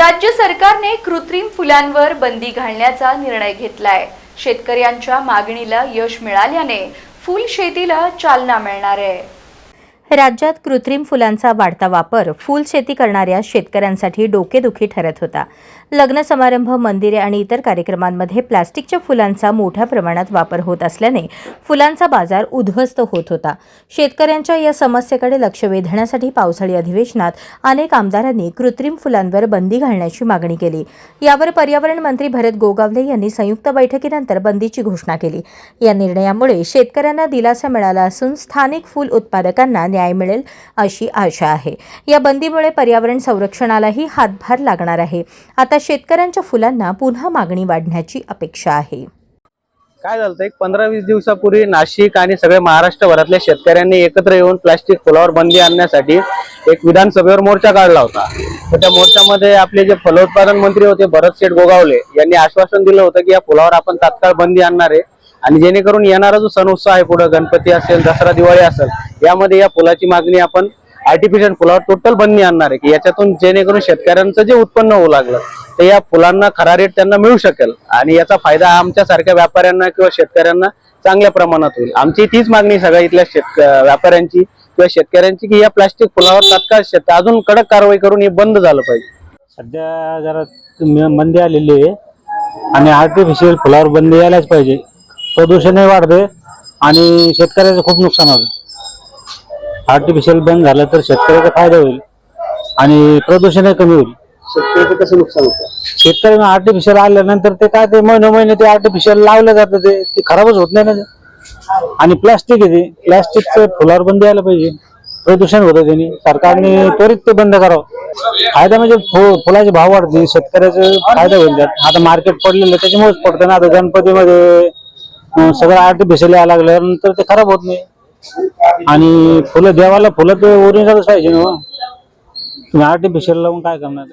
राज्य सरकारने कृत्रिम फुलांवर बंदी घालण्याचा निर्णय घेतलाय. शेतकऱ्यांच्या मागणीला यश मिळाल्याने फुल शेतीला चालना मिळणार आहे. राज्यात कृत्रिम फुलांचा वाढता वापर फूल शेती करणाऱ्या शेतकऱ्यांसाठी डोकेदुखी ठरत होता. लग्न समारंभ मंदिरे आणि इतर कार्यक्रमांमध्ये प्लास्टिकच्या फुलांचा मोठ्या प्रमाणात वापर होत असल्याने फुलांचा बाजार उद्ध्वस्त होत होता. शेतकऱ्यांच्या या समस्येकडे लक्ष वेधण्यासाठी पावसाळी अधिवेशनात अनेक आमदारांनी कृत्रिम फुलांवर बंदी घालण्याची मागणी केली. यावर पर्यावरण मंत्री भरत गोगावले यांनी संयुक्त बैठकीनंतर बंदीची घोषणा केली. या निर्णयामुळे शेतकऱ्यांना दिलासा मिळाला असून स्थानिक फूल उत्पादकांना न्याय मिळेल अशी आशा आहे. या बंदीमुळे पर्यावरण संरक्षणालाही हातभार लागणार आहे. आता शेतकऱ्यांच्या फुलांना पुन्हा मागणी वाढण्याची अपेक्षा आहे. काय झालं एक पंधरा वीस दिवसापूर्वी नाशिक आणि सगळ्या महाराष्ट्रभरातल्या शेतकऱ्यांनी एकत्र येऊन प्लास्टिक फुलावर बंदी आणण्यासाठी एक विधानसभेवर मोर्चा काढला होता. तर त्या मोर्चामध्ये आपले जे फलोत्पादन मंत्री होते भरत शेठ गोगावले यांनी आश्वासन दिलं होतं की या फुलावर आपण तात्काळ बंदी आणणार आहे. आणि जेणेकरून येणारा जो सण उत्सव आहे पुढे गणपती असेल दसरा दिवाळी असेल यामध्ये या फुलाची मागणी आपण आर्टिफिशियल फुलावर टोटल बंदी आणणार आहे. की याच्यातून जेणेकरून शेतकऱ्यांचं जे उत्पन्न होऊ लागलं तर या फुलांना खरा रेट त्यांना मिळू शकेल. आणि याचा फायदा आमच्या सारख्या व्यापाऱ्यांना किंवा शेतकऱ्यांना चांगल्या प्रमाणात होईल. आमची तीच मागणी सगळ्या इथल्या शेतक व्यापाऱ्यांची किंवा शेतकऱ्यांची की या प्लास्टिक फुलावर तात्काळ शेत अजून कडक कारवाई करून हे बंद झालं पाहिजे. सध्या जरा मंदी आलेली आहे आणि आर्टिफिशियल फुलावर बंदी यायलाच पाहिजे. प्रदूषणही वाढते आणि शेतकऱ्याचं खूप नुकसान होतं. आर्टिफिशियल बंद झालं तर शेतकऱ्याचा फायदा होईल आणि प्रदूषणही कमी होईल. शेतकऱ्याचं कसं नुकसान होतं? शेतकऱ्यांना आर्टिफिशियल आल्यानंतर ते काय ते महिने महिने ते आर्टिफिशियल लावलं जातं ते ते खराबच होत नाही ना ते. आणि प्लास्टिक आहे ते. प्लास्टिकचं फुलावर बंदी यायला पाहिजे. प्रदूषण होतं त्यांनी. सरकारने त्वरित ते बंद करावं. फायदा म्हणजे फु- फुलाचे भाव वाढतील शेतकऱ्याचं फायदा होईल त्यात. आता मार्केट पडलेलं त्याच्यामुळेच पडतं ना. आता गणपतीमध्ये अं, सगळं आर्टिफिशियल यायला लागलं नंतर ते खराब होत नाही. आणि फुलं देवाला फुलं ते ओरिजिनलच पाहिजे ना हो. तुम्ही आर्टिफिशियल लावून काय करणार?